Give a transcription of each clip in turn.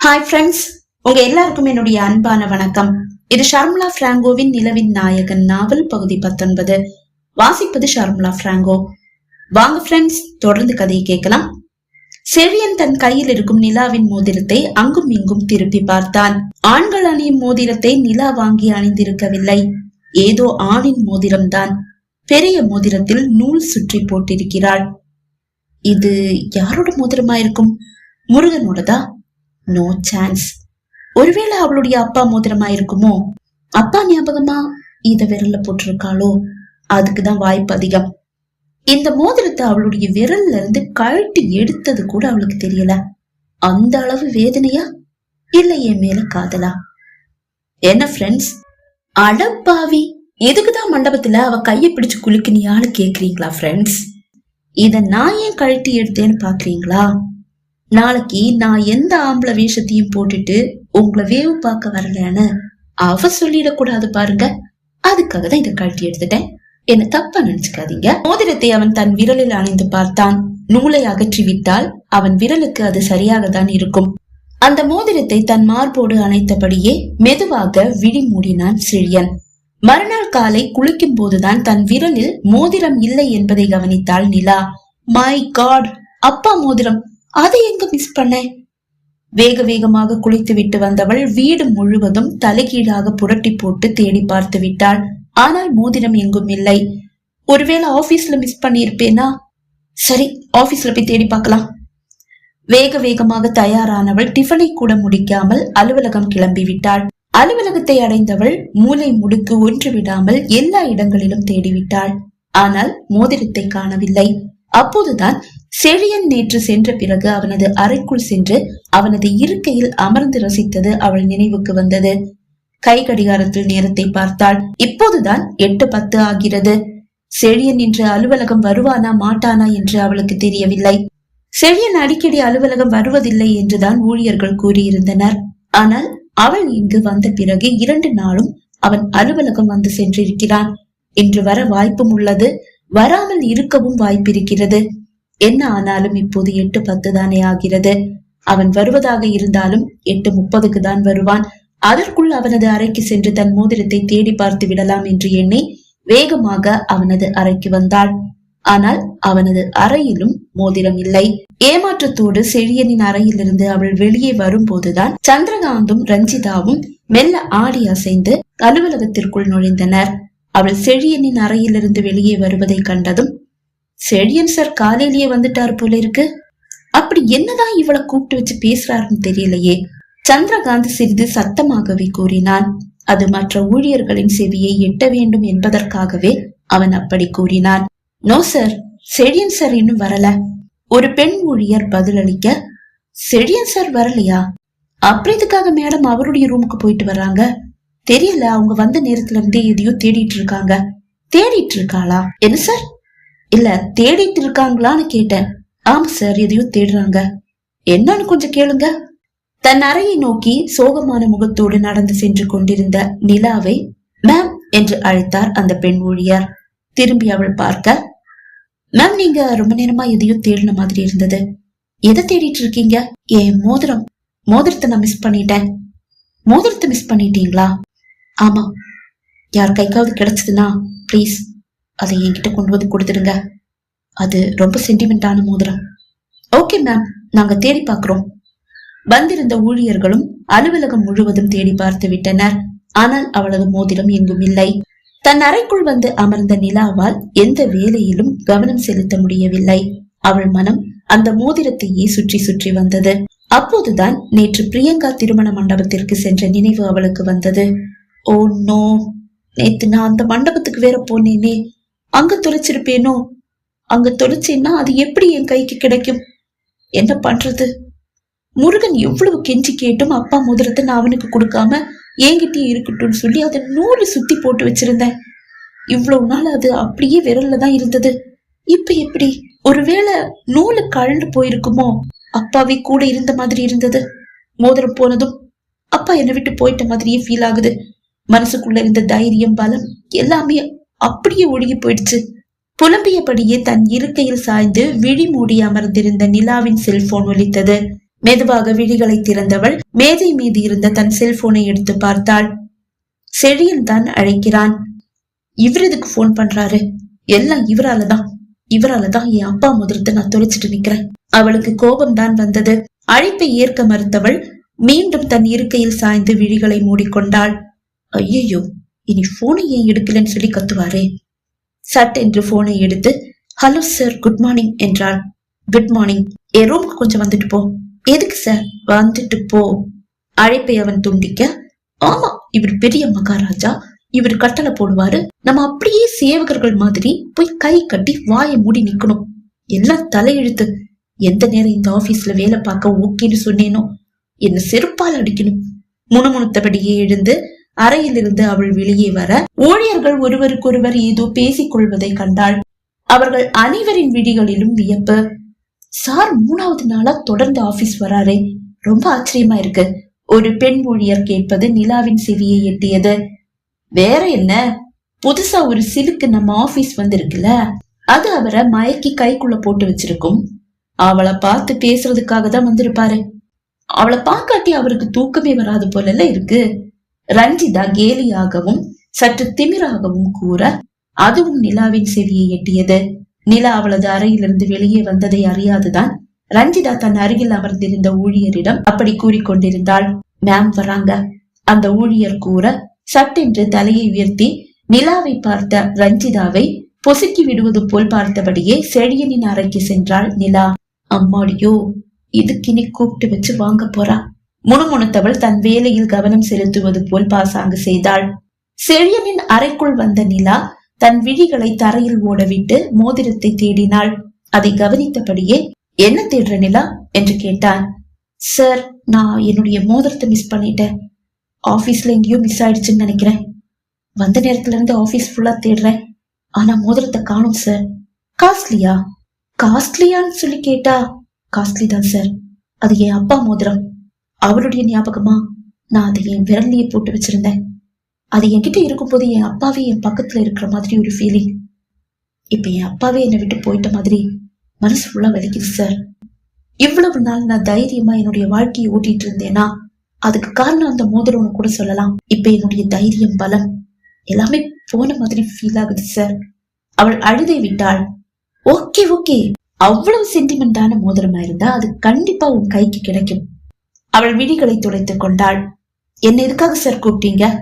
Hi friends உங்க எல்லாருக்கும் என்னுடைய அன்பான வணக்கம். இது ஷர்மிளா பிராங்கோவின் நிலவின் நாயகன் நாவல் பகுதி பத்தொன்பது. வாசிப்பது ஷர்மிளா பிராங்கோ. வாங்க ஃப்ரெண்ட்ஸ் தொடர்ந்து கதையை கேட்கலாம். செழியன் தன் கையில் இருக்கும் நிலாவின் மோதிரத்தை அங்கும் இங்கும் திருப்பி பார்த்தான். ஆண்கள் அணியும் மோதிரத்தை நிலா வாங்கி அணிந்திருக்கவில்லை. ஏதோ ஆணின் மோதிரம்தான். பெரிய மோதிரத்தில் நூல் சுற்றி போட்டிருக்கிறாள். இது யாரோட மோதிரமா இருக்கும் முருகனோடதா? நோ சான்ஸ் ஒருவேளை அவளுடைய அப்பா மோதிரமா இருக்குமோ அப்பா ஞாபகமா இத விரல்ல போட்டிருக்காளோ? அதுக்குதான் வாய்ப்பு அதிகம். இந்த மோதிரத்தை அவளுடைய விரல்ல இருந்து கழட்டி எடுத்தது கூட அவளுக்கு தெரியல. அந்த அளவு வேதனையா? இல்ல என் மேல காதலா? என்ன ஃப்ரெண்ட்ஸ் அடப்பாவி எதுக்குதான் மண்டபத்துல அவ கைய பிடிச்சு குலுக்கினியான்னு கேக்குறீங்களா ஃப்ரெண்ட்ஸ் இத நான் ஏன் கழட்டி எடுத்தேன்னு பாக்குறீங்களா? நாளைக்கு நான் எந்த ஆம்பளை வேஷத்தையும் போட்டுட்டு உங்களை வேவு பார்க்க வரலன்னு அவ சொல்லிடக்கூடாது பாருங்க. அதுக்காக தான் இதை கழட்டி எடுத்துட்டேன். என்ன தப்பா நினைச்சுக்காதீங்க. மோதிரத்தை அவன் தன் விரலில் அணிந்து பார்த்தான். நூலை அகற்றி விட்டால் அவன் விரலுக்கு அது சரியாக தான் இருக்கும். அந்த மோதிரத்தை தன் மார்போடு அணைத்தபடியே மெதுவாக விழி மூடினான் சிழியன் மறுநாள் காலை குளிக்கும் போதுதான் தன் விரலில் மோதிரம் இல்லை என்பதை கவனித்தாள் நிலா. மை காட் அப்பா மோதிரம்! அதை எங்க மிஸ் பண்ணேன் வேக வேகமாக குளித்து விட்டு வந்தவள் வீடு முழுவதும் தலைகீழாக புரட்டி போட்டு தேடி பார்த்து விட்டாள். ஆனால் மோதிரம் எங்கும் இல்லை. ஒருவேளை ஆபீஸ்ல மிஸ் பண்ணியிருப்பேனா? சரி ஆபீஸ்ல போய் தேடி பார்க்கலாம். வேக வேகமாக தயாரானவள் டிஃபனை கூட முடிக்காமல் அலுவலகம் கிளம்பி விட்டாள். அலுவலகத்தை அடைந்தவள் மூலை முடுக்கு ஒன்று விடாமல் எல்லா இடங்களிலும் தேடிவிட்டாள் ஆனால் மோதிரத்தை காணவில்லை. அப்போதுதான் செழியன் நேற்று சென்ற பிறகு அவனது அறைக்குள் சென்று அவனது இருக்கையில் அமர்ந்து ரசித்தது அவள் நினைவுக்கு வந்தது. கை கடிகாரத்தில் நேரத்தை பார்த்தாள். இப்போதுதான் எட்டு பத்து ஆகிறது. செழியன் இன்று அலுவலகம் வருவானா மாட்டானா என்று அவளுக்கு தெரியவில்லை. செழியன் அடிக்கடி அலுவலகம் வருவதில்லை என்றுதான் ஊழியர்கள் கூறியிருந்தனர். ஆனால் அவள் இங்கு வந்த பிறகு இரண்டு நாளும் அவன் அலுவலகம் வந்து சென்றிருக்கிறான். இன்று வர வாய்ப்பும் உள்ளது. வராமல் இருக்கவும் வாய்ப்பிருக்கிறது. என்ன ஆனாலும் இப்போது எட்டு பத்து தானே ஆகிறது? அவன் வருவதாக இருந்தாலும் எட்டு முப்பதுக்கு தான் வருவான். அதற்குள் அவனது அறைக்கு சென்று தன் மோதிரத்தை தேடி பார்த்து விடலாம் என்று எண்ணி வேகமாக அவனது அறைக்கு வந்தாள். ஆனால் அவனது அறையிலும் மோதிரம் இல்லை. ஏமாற்றத்தோடு செழியனின் அறையிலிருந்து அவள் வெளியே வரும்போதுதான் சந்திரகாந்தும் ரஞ்சிதாவும் மெல்ல ஆடி அசைந்து அலுவலகத்திற்குள் நுழைந்தனர். அவள் செழியனின் அறையிலிருந்து வெளியே வருவதை கண்டதும் செழியன் சார் காலையிலேயே வந்துட்டார் போல இருக்கு. அப்படி என்னதான் இவளை கூப்பிட்டு வச்சு பேசுறாருன்னு தெரியலையே. சந்திரகாந்த் சிறிது சத்தமாகவே கூறினான். அது மற்ற ஊழியர்களின் செவியை எட்ட வேண்டும் என்பதற்காகவே அவன் அப்படி கூறினான். நோ சார் செழியன் சார் இன்னும் வரல. ஒரு பெண் ஊழியர் பதிலளிக்க செழியன் சார் வரலையா? அப்படிதுக்காக மேடம் அவருடைய ரூமுக்கு போயிட்டு வர்றாங்க? தெரியல அவங்க வந்த நேரத்துல இருந்தே எதையோ தேடிட்டு இருக்காங்க. தேடிட்டு இருக்காளா? என்ன சார்? இல்ல தேடிட்டு இருக்காங்களான்னு கேட்டேன். ஆமா சார் எதையும் தேடுறாங்க. என்னன்னு கொஞ்சம் கேளுங்க. தன் அறையை நோக்கி சோகமான முகத்தோடு நடந்து சென்று கொண்டிருந்த நிலாவை மேம் என்று அழைத்தார் அந்த பெண் ஊழியர். திரும்பி அவள் பார்க்க மேம் நீங்க ரொம்ப நேரமா எதையும் தேடின மாதிரி இருந்தது. எதை தேடிட்டு இருக்கீங்க என் மோதிரம். மோதிரத்தை நான் மிஸ் பண்ணிட்டேன். மோதிரத்தை மிஸ் பண்ணிட்டீங்களா? ஆமா. யார் கைக்காவது கிடைச்சதுன்னா ப்ளீஸ். அதை என்கிட்ட கொண்டு வந்து கொடுத்துடுங்க. அது ரொம்ப சென்டிமெண்டான மோதிரம். ஓகே மேம் நாங்க தேடி பார்க்கிறோம். வந்திருந்த ஊழியர்களும் அலுவலகம் முழுவதும் தேடி பார்த்து விட்டனர். ஆனால் அவளது மோதிரம் எங்கும் இல்லை. தன் அறைக்குள் வந்து அமர்ந்த நிலாவால் எந்த வேலையிலும் கவனம் செலுத்த முடியவில்லை. அவள் மனம் அந்த மோதிரத்தையே சுற்றி சுற்றி வந்தது. அப்போதுதான் நேற்று பிரியங்கா திருமண மண்டபத்திற்கு சென்ற நினைவு அவளுக்கு வந்தது. Oh, ஓ நோ நேத்து நான் அந்த மண்டபத்துக்கு வேற போனேனே. அங்க தொலைச்சிருப்பேனோ அங்க தொலைச்சேன்னா அது எப்படி என் கைக்கு கிடைக்கும்? என்ன பண்றது? முருகன் எவ்வளவு கெஞ்சி கேட்டும் அப்பா மோதிரத்தை நான் அவனுக்கு கொடுக்காம என்கிட்டயே இருக்கட்டும்னு சொல்லி அதை நூறு சுத்தி போட்டு வச்சிருந்தேன். இவ்வளவு நாள் அது அப்படியே விரல்ல தான் இருந்தது. இப்ப எப்படி? ஒருவேளை நூலு கழண்டு போயிருக்குமோ? அப்பாவே கூட இருந்த மாதிரி இருந்தது. மோதிரம் போனதும் அப்பா என்னை விட்டு போயிட்ட மாதிரியே ஃபீல் ஆகுது. மனசுக்குள்ள இருந்த தைரியம் பலம் எல்லாமே அப்படியே ஒழுகி போயிடுச்சு. புலம்பியபடியே தன் இருக்கையில் சாய்ந்து விழி மூடி அமர்ந்திருந்த நிலாவின் செல்போன் ஒலித்தது. மெதுவாக விழிகளை திறந்தவள் மேஜை மீது இருந்த தன் செல்போனை எடுத்து பார்த்தாள். செழியன் தான் அழைக்கிறான். இவர் எதுக்கு போன் பண்றாரு? எல்லாம் இவரால தான் என் அப்பா முதலத்தை நான் தொலைச்சிட்டு நிக்கிறேன். அவளுக்கு கோபம் தான் வந்தது. அழைப்பை ஏற்க மறுத்தவள் மீண்டும் தன் இருக்கையில் சாய்ந்து விழிகளை மூடிக்கொண்டாள். ஐயையோ இனி போனை ஏன் எடுக்கலன்னு சொல்லி கத்துவாரே? சட் என்று போனை எடுத்து ஹலோ சார் குட் மார்னிங் என்றாள். குட் மார்னிங் என் ரூமுக்கு கொஞ்சம் வந்துட்டு போ. எதுக்கு சார் வந்துட்டு போ. அழைப்பை அவன் துண்டிக்க ஆமா இவர் பெரிய மகாராஜா. இவர் கட்டளை போடுவாரு. நம்ம அப்படியே சேவகர்கள் மாதிரி போய் கை கட்டி வாயை மூடி நிக்கணும். எல்லாம் தலையெழுத்து. எந்த நேரம் இந்த ஆபீஸ்ல வேலை பார்க்க ஓகேன்னு சொன்னேனோ? என்ன செருப்பால் அடிக்கணும். முணுமுணுத்தபடியே எழுந்து அறையிலிருந்து அவள் வெளியே வர ஊழியர்கள் ஒருவருக்கொருவர் ஏதோ பேசிக் கொள்வதை கண்டாள். அவர்கள் அனைவரின் விழிகளிலும் வியப்பு. சார் மூணாவது நாளா தொடர்ந்து ஆபீஸ் வராரே. ரொம்ப ஆச்சரியமா இருக்கு. ஒரு பெண் ஊழியர் கேட்பது நிலாவின் செவியை எட்டியது. வேற என்ன? புதுசா ஒரு சிலுக்கு நம்ம ஆபீஸ் வந்திருக்குல்ல. அது அவரை மயக்கி கைக்குள்ள போட்டு வச்சிருக்கும். அவளை பார்த்து பேசுறதுக்காக தான் வந்திருப்பாரு. அவளை பார்க்காட்டி அவருக்கு தூக்கமே வராது போல இருக்கு. ரஞ்சிதா கேலியாகவும் சற்று திமிராகவும் கூற அதுவும் நிலாவின் செவியை எட்டியது. நிலா அவளது அறையிலிருந்து வெளியே வந்ததை அறியாதுதான் ரஞ்சிதா தன் அருகில் அமர்ந்திருந்த ஊழியரிடம் அப்படி கூறிக்கொண்டிருந்தாள் மேம் வராங்க. அந்த ஊழியர் கூற சட்டென்று தலையை உயர்த்தி நிலாவை பார்த்த ரஞ்சிதாவை பொசுக்கி விடுவது போல் பார்த்தபடியே செழியனின் அறைக்கு சென்றாள் நிலா. அம்மாடியோ இதுக்கினி கூப்பிட்டு வச்சு வாங்க போறா. முணுமுணுத்தவள் தன் வேலையில் கவனம் செலுத்துவது போல் பாசாங்கு செய்தாள். செழியனின் அறைக்குள் வந்த நிலா தன் விழிகளை தரையில் ஓடவிட்டு மோதிரத்தை தேடினாள். அதை கவனித்தபடியே என்ன தேடுற நிலா? என்று கேட்டான். சார் நான் என்னுடைய மோதிரத்தை மிஸ் பண்ணிட்டேன். ஆபீஸ்ல எங்கேயோ மிஸ் ஆயிடுச்சுன்னு நினைக்கிறேன். வந்த நேரத்துல இருந்து ஆபீஸ் ஃபுல்லா தேடுறேன். ஆனா மோதிரத்தை காணும் சார். காஸ்ட்லியா காஸ்ட்லியான்னு சொல்லி கேட்டா காஸ்ட்லி தான் சார். அது என் அப்பா மோதிரம். அவளுடைய ஞாபகமா? நான் அதை என் விரல்லையே போட்டு வச்சிருந்தேன். அது என்கிட்ட இருக்கும்போது என் அப்பாவே என் பக்கத்துல இருக்கிற மாதிரி ஒரு ஃபீலிங் இப்ப என் அப்பாவே என்னை விட்டு போயிட்ட மாதிரி மனசு ஃபுல்லா வலிக்குது சார் இவ்வளவு நாள் நான் தைரியமா என்னுடைய வாழ்க்கையை ஓட்டிட்டு இருந்தேனா? அதுக்கு காரணம் அந்த மோதிரம்னு கூட சொல்லலாம். இப்ப என்னுடைய தைரியம் பலம் எல்லாமே போன மாதிரி ஃபீல் ஆகுது சார் அவள் அழுதை விட்டாள். Okay okay. அவ்வளவு சென்டிமெண்டான மோதிரமா இருந்தா அது கண்டிப்பா உன் கைக்கு கிடைக்கும். அவள் விழிகளை துடைத்துக் கொண்டாள். என்ன எதுக்காக சார் கூப்பிட்டீங்க?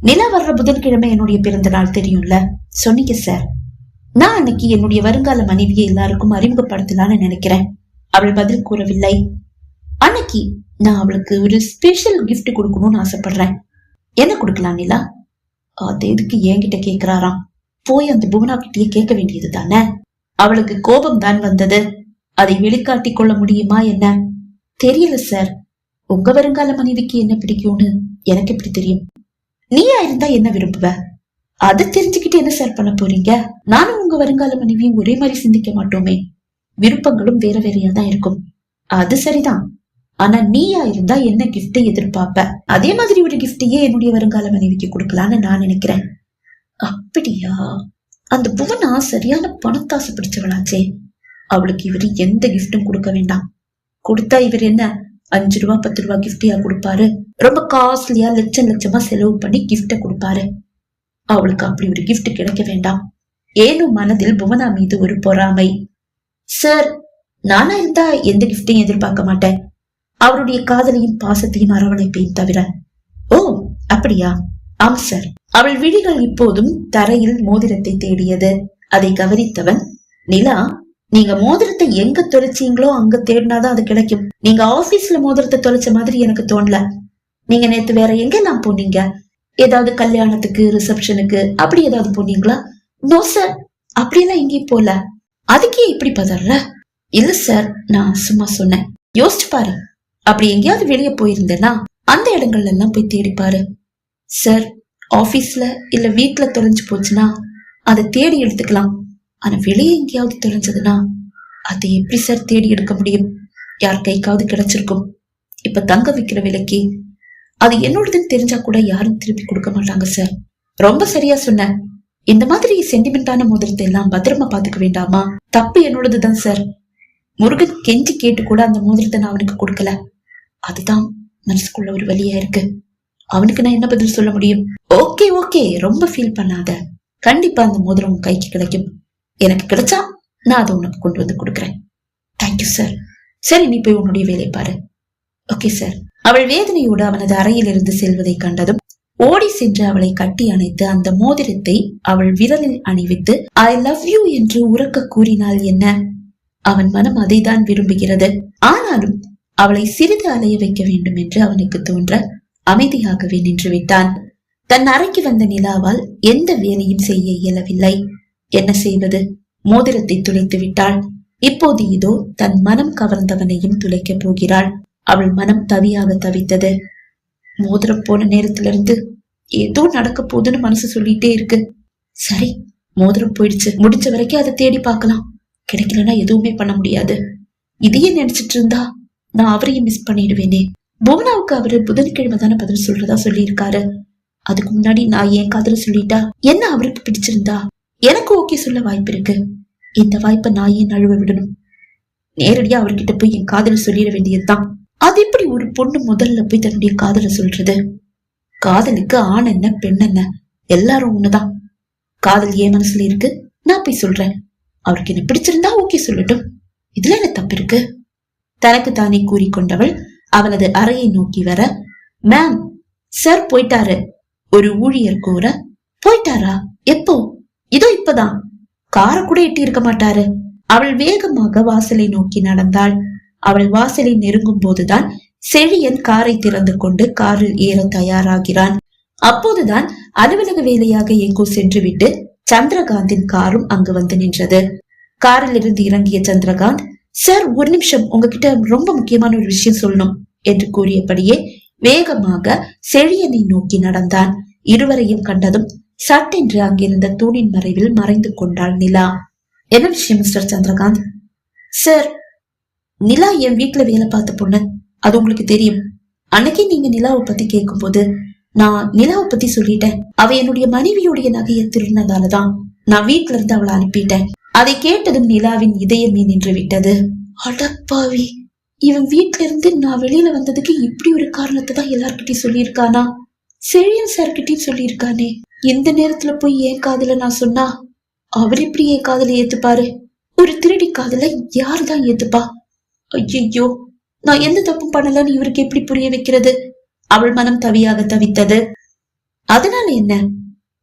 நிலா வர்ற புதன்கிழமை என்னுடைய பிறந்த நாள் தெரியும்ல. சொன்னீங்க சார் நான் அன்னைக்கு என்னுடைய வருங்கால மனைவியை எல்லாருக்கும் அறிமுகப்படுத்தலாம்னு நினைக்கிறேன். அவள் பதில் கூறவில்லை. அன்னைக்கு நான் அவளுக்கு ஒரு ஸ்பெஷல் கிஃப்ட் கொடுக்கணும்னு ஆசைப்படுறேன். என்ன கொடுக்கலாம் நிலா? அது எதுக்கு என்கிட்ட கேக்குறாராம். போய் அந்த புவனா கிட்டயே கேட்க வேண்டியது தானே? அவளுக்கு கோபம் தான் வந்தது. அதை வெளிக்காட்டிக் கொள்ள முடியுமா என்ன? தெரியல சார் உங்க வருங்கால மனைவிக்கு என்ன பிடிக்கும்னு எனக்கு எப்படி தெரியும்? நீயா இருந்தா என்ன விரும்புவ? அதை தெரிஞ்சுக்கிட்டு என்ன சார் பண்ண போறீங்க? நானும் உங்க வருங்கால மனைவியும் ஒரே மாதிரி சிந்திக்க மாட்டோமே. விருப்பங்களும் வேற வேறையா தான் இருக்கும். அது சரிதான். ஆனா நீயா இருந்தா என்ன கிஃப்டை எதிர்பார்ப்ப? அதே மாதிரி ஒரு கிஃப்டையே என்னுடைய வருங்கால மனைவிக்கு கொடுக்கலான்னு நான் நினைக்கிறேன். அப்படியா? அந்த புவனா சரியான பணத்தாசை பிடிச்சவளாச்சே. அவளுக்கு இவர் எந்த கிஃப்டும் கொடுக்க வேண்டாம். கொடுத்தா இவர் என்ன? அஞ்சு ரூபா பத்து ரூபா கிஃப்டியா கொடுப்பாரு. ரொம்ப காஸ்ட்லியா லட்சம் லட்சமா செலவு பண்ணி கிஃப்ட கொடுப்பாரு. அவளுக்கு அப்படி ஒரு கிஃப்ட் கிடைக்க வேண்டாம். ஏனோ மனதில் புவனா மீது ஒரு பொறாமை. சார் நானா இருந்தா எந்த கிஃப்டையும் எதிர்பார்க்க மாட்டேன். அவருடைய காதலையும் பாசத்தையும் அரவணைப்பையும் தவிர. ஓ அப்படியா? ஆம் சார் அவள் விழிகள் இப்போதும் தரையில் மோதிரத்தை தேடியது. அதை கவனித்தவன் நிலா நீங்க மோதிரத்தை எங்க தொலைச்சீங்களோ அங்க தேடினாதான் அது கிடைக்கும். நீங்க ஆபீஸ்ல மோதிரத்தை தொலைச்ச மாதிரி எனக்கு தோணல. நீங்க நேத்து வேற எங்கெல்லாம் போனீங்க? ஏதாவது கல்யாணத்துக்கு ரிசப்ஷனுக்கு அப்படி ஏதாவது போனீங்களா? நோ சார் அப்படியெல்லாம் எங்கேயும் போல. அதுக்கே இப்படி பதற? இல்ல சார் நான் சும்மா சொன்னேன். யோசிச்சு பாரு. அப்படி எங்கேயாவது வெளியே போயிருந்தேன்னா அந்த இடங்கள்ல எல்லாம் போய் தேடி பாரு. சார் ஆபீஸ்ல இல்ல வீட்டுல தொலைஞ்சு போச்சுன்னா அதை தேடி எடுத்துக்கலாம். ஆனா வெளியே எங்கேயாவது தொலைஞ்சதுன்னா அதை எப்படி சார் தேடி எடுக்க முடியும்? யார் கைக்காவது கிடைச்சிருக்கும். இப்ப தங்க விக்கிற விலைக்கு அது என்னோடதுன்னு தெரிஞ்சா கூட யாரும் திருப்பி கொடுக்க மாட்டாங்க சார். ரொம்ப சரியா சொன்ன. இந்த மாதிரி சென்டிமெண்டான மோதிரத்தை எல்லாம் பத்திரமா பாத்துக்க வேண்டாமா? தப்பு என்னோடதுதான் சார். முருகன் கெஞ்சி கேட்டு கூட அந்த மோதிரத்தை நான் அவனுக்கு கொடுக்கல. அதுதான் மனசுக்குள்ள ஒரு வழியா இருக்கு. அவனுக்கு நான் என்ன பதில் சொல்ல முடியும்? Okay okay. ரொம்ப ஃபீல் பண்ணாத. கண்டிப்பா அந்த மோதிரம் கைக்கு கிடைக்கும். எனக்கு கிடைச்சா நான் அதை உனக்கு கொண்டு வந்து கொடுக்குறேன். தேங்க்யூ சார் சரி நீ போய் உன்னுடைய வேலையை பாரு. ஓகே சார் அவள் வேதனையோடு அவனது அறையில் இருந்து செல்வதை கண்டதும் ஓடி சென்று அவளை கட்டி அணைத்து அந்த மோதிரத்தை அவள் விரலில் அணிவித்து ஐ லவ் யூ என்று உறக்க கூறினால் என்ன? அவன் மனம் அதைதான் விரும்புகிறது. ஆனாலும் அவளை சிறிது அலைய வைக்க வேண்டும் என்று அவனுக்கு தோன்ற அமைதியாகவே நின்று விட்டான் தன் அறைக்கு வந்த நிலாவால் எந்த வேலையும் செய்ய இயலவில்லை. என்ன செய்வது? மோதிரத்தை துளைத்து விட்டாள். இப்போது இதோ தன் மனம் கவர்ந்தவனையும் துளைக்கப் போகிறாள். அவள் மனம் தவியாக தவித்தது. மோதிரம் போன நேரத்திலிருந்து ஏதோ நடக்க போகுதுன்னு மனசு சொல்லிட்டே இருக்கு. சரி மோதிரம் போயிடுச்சு. முடிஞ்ச வரைக்கும் அதை தேடி பார்க்கலாம். கிடைக்கலன்னா எதுவுமே பண்ண முடியாது. இதையே நினைச்சிட்டு இருந்தா நான் அவரையும் மிஸ் பண்ணிடுவேனே. புவனாவுக்கு அவரு புதன்கிழமை தானே பதில் சொல்றதா சொல்லியிருக்காரு. அதுக்கு முன்னாடி நான் என் காதல சொல்லிட்டா? என்ன அவருக்கு பிடிச்சிருந்தா? எனக்கு ஓகே சொல்ல வாய்ப்பு இருக்கு. இந்த வாய்ப்பை நான் ஏன் நழுவ விடணும்? நேரடியா அவர்கிட்ட போய் என் காதல சொல்லிட வேண்டியதுதான். அது எப்படி ஒரு பொண்ணு முதல்ல போய் தன்னுடைய காதல சொல்றது? காதலுக்கு ஆண் என்ன பெண் என்ன? எல்லாரும் ஒண்ணுதான். காதல் ஏன் மனசுல இருக்கு? நான் போய் சொல்றேன். அவருக்கு என்ன பிடிச்சிருந்தா ஓகே சொல்லட்டும். இதுல என்ன தப்பு இருக்கு? தனக்கு தானே கூறிக்கொண்டவள் அவனது அறையை நோக்கி வர மேம் சார் போயிட்டாரு. ஒரு ஊழியர் கூற போயிட்டாரா? எப்போ? இதோ இப்பதான். காரை கூட எட்டி இருக்க மாட்டாரு. அவள் வேகமாக வாசலை நோக்கி நடந்தாள். அவள் வாசலை நெருங்கும் போதுதான் செழியன் காரை திறந்து கொண்டு காரில் ஏற தயாராகிறான். அப்போதுதான் அலுவலக வேலையாக எங்கோ சென்றுவிட்டு சந்திரகாந்தின் காரும் அங்கு வந்து நின்றது. காரில் இருந்து இறங்கிய சந்திரகாந்த் சார் ஒரு நிமிஷம். உங்ககிட்ட ரொம்ப முக்கியமான ஒரு விஷயம் சொல்லணும் என்று கூறியபடியே வேகமாக செழியனை நோக்கி நடந்தான். இருவரையும் கண்டதும் சட்டென்று அங்கிருந்த தூணின் மறைவில் மறைந்து கொண்டாள் நிலா. என்ன விஷயம் மிஸ்டர் சந்திரகாந்த்? சார் நிலா என் வீட்டுல வேலை பார்த்த பொண்ணு. அது உங்களுக்கு தெரியும். அன்னைக்கே நீங்க நிலாவை பத்தி கேட்கும்போது நான் நிலாவை பத்தி சொல்லிட்டேன். அவ என்னுடைய மனைவியுடைய நகையை திருடினதாலதான் நான் வீட்டுல இருந்து அவளை அனுப்பிட்டேன். அதை கேட்டதும் நிலாவின் இதயமே நின்று விட்டது. அடப்பாவி! இவன் வீட்ல இருந்து நான் வெளியில வந்ததுக்கு இப்படி ஒரு காரணத்தை தான் எல்லார்கிட்டயும் சொல்லியிருக்கானா? செழியன் சார்கிட்டயும் சொல்லியிருக்கானே. இந்த நேரத்துல போய் என் காதல நான் சொன்னா? அவர் எப்படி என் காதல ஏத்துப்பாரு? ஒரு திருடி காதல யாருதான் ஏத்துப்பா? ஐயோ நான் எந்த தப்பும் பண்ணலன்னு இவருக்கு எப்படி புரிய வைக்கிறது? அவள் மனம் தவியாக தவித்தது. அதனால என்ன?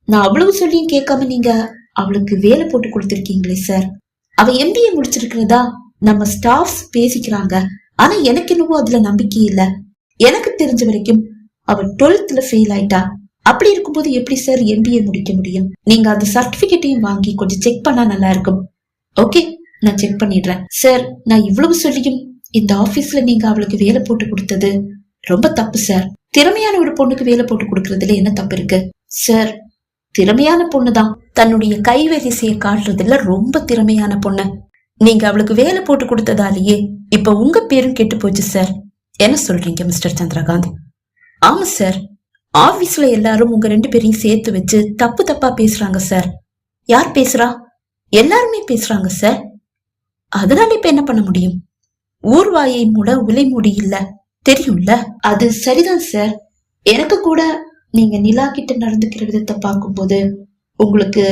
நான் அவ்வளவு சொல்லியும் கேட்காம நீங்க அவளுக்கு வேலை போட்டு கொடுத்திருக்கீங்களே சார் அவ எம்பிஏ முடிச்சிருக்கிறதா? நம்ம ஸ்டாஃப்ஸ் பேசிக்கிறாங்க. ஆனா எனக்கு என்னவோ அதுல நம்பிக்கை இல்ல. எனக்கு தெரிஞ்ச வரைக்கும் அவ டுவெல்த்ல ஃபெயில் ஆயிட்டா. அப்படி இருக்கும்போது எப்படி சார் எம்பிஏ முடிக்க முடியும்? நீங்க அந்த சர்டிபிகேட்டையும் வாங்கி கொஞ்சம் செக் பண்ணா நல்லா இருக்கும். ஓகே நான் செக் பண்ணிடுறேன். சார் நான் இவ்வளவு சொல்லியும் இந்த ஆபீஸ்ல நீங்க அவளுக்கு வேலை போட்டு கொடுத்தது ரொம்ப தப்பு சார் திறமையான ஒரு பொண்ணுக்கு வேலை போட்டு கொடுக்கறதுல என்ன தப்பு இருக்கு? சார் திறமையான பொண்ணுதான். தன்னுடைய கைவரிசையை காட்டுறதுல ரொம்ப திறமையான பொண்ணு. நீங்க அவளுக்கு வேலை போட்டு கொடுத்ததாலேயே இப்ப உங்க பேரும் கெட்டு போச்சு சார் என்ன சொல்றீங்க மிஸ்டர் சந்திரகாந்த்? ஆமா சார் ஆபீஸ்ல எல்லாரும் உங்க ரெண்டு பேரையும் சேர்த்து வச்சு தப்பு தப்பா பேசுறாங்க சார். யார் பேசுறா? எல்லாருமே பேசுறாங்க சார். அதனால இப்ப என்ன பண்ண முடியும்? ஊர்வாயை மூட உலை மூடி இல்ல. தெரியும்ல? அது சரிதான் சார். எனக்கு கூட நீங்க நிலா கிட்ட நடந்துக்கிற விதத்தை பார்க்கும்போது உங்களுக்கு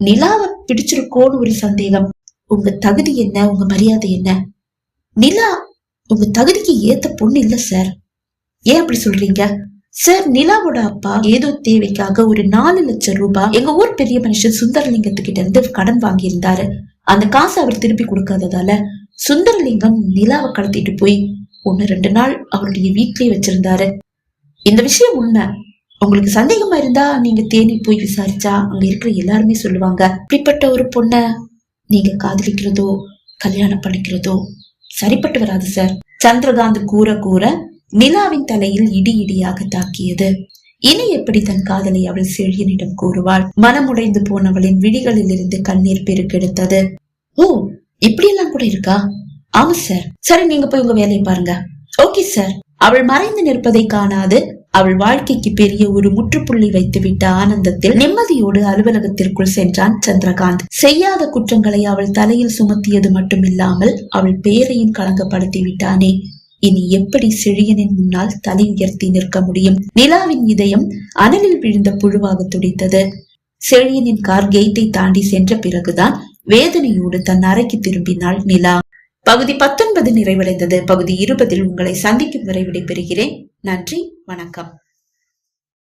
நிலாவை பிடிச்சிருக்கோன்னு ஒரு சந்தேகம். உங்க தகுதி என்ன? உங்க மரியாதை என்ன? நிலா உங்க தகுதிக்கு ஏத்த பொண்ணு இல்ல சார். ஏன் அப்படி சொல்றீங்க? சார் நிலாவோட அப்பா ஏதோ தேவைக்காக ஒரு நாலு லட்சம் ரூபாய் எங்க ஊர் பெரிய மனுஷன் சுந்தரலிங்கத்துக்கிட்ட இருந்து கடன் வாங்கியிருந்தாரு. அந்த காசை அவர் திருப்பி கொடுக்காததால சுந்தரலிங்கம் நிலாவை கடத்திட்டு போய் ஒன்னு ரெண்டு நாள் அவருடைய வீட்லயே வச்சிருந்தாரு. இந்த விஷயம் உண்மை. உங்களுக்கு சந்தேகமா இருந்தா நீங்க தேனி போய் விசாரிச்சா அங்க இருக்கிற எல்லாருமே சொல்லுவாங்க. இப்படிப்பட்ட ஒரு பொண்ண நீங்க காதலிக்கிறதோ கல்யாணம் பண்ணிக்கிறதோ சரிப்பட்டு வராது சார். சந்திரகாந்த் கூற கூற நிலாவின் தலையில் இடி இடியாக தாக்கியது. இனி எப்படி தன் காதலை அவள் செழியனிடம் கூறுவாள்? மனமுடைந்து போனவளின் விழிகளில் இருந்து கண்ணீர் பெருக்கெடுத்தது. ஓ இப்படியெல்லாம் கூட இருக்கா? ஆமா சார். சரி நீங்க போய் உங்க வேலையை பாருங்க. Okay sir. அவள் மறைந்து நிற்பதை காணாது. அவள் வாழ்க்கைக்கு பெரிய ஒரு முற்றுப்புள்ளி வைத்துவிட்ட ஆனந்தத்தில் நிம்மதியோடு அலுவலகத்திற்குள் சென்றான் சந்திரகாந்த். செய்யாத குற்றங்களை அவள் தலையில் சுமத்தியது மட்டுமில்லாமல் அவள் பெயரையும் களங்கப்படுத்தி விட்டானே இனி எப்படி செழியனின் முன்னால் தலை உயர்த்தி நிற்க முடியும்? நிலாவின் இதயம் அனலில் விழுந்த புழுவாக துடித்தது. செழியனின் கார் கேட்டை தாண்டி சென்ற பிறகுதான் வேதனையோடு தன் அறைக்கு திரும்பினாள் நிலா. பகுதி பத்தொன்பது நிறைவடைந்தது. பகுதி இருபதில் உங்களை சந்திக்கும் வரை விடைபெறுகிறேன். நன்றி. வணக்கம்.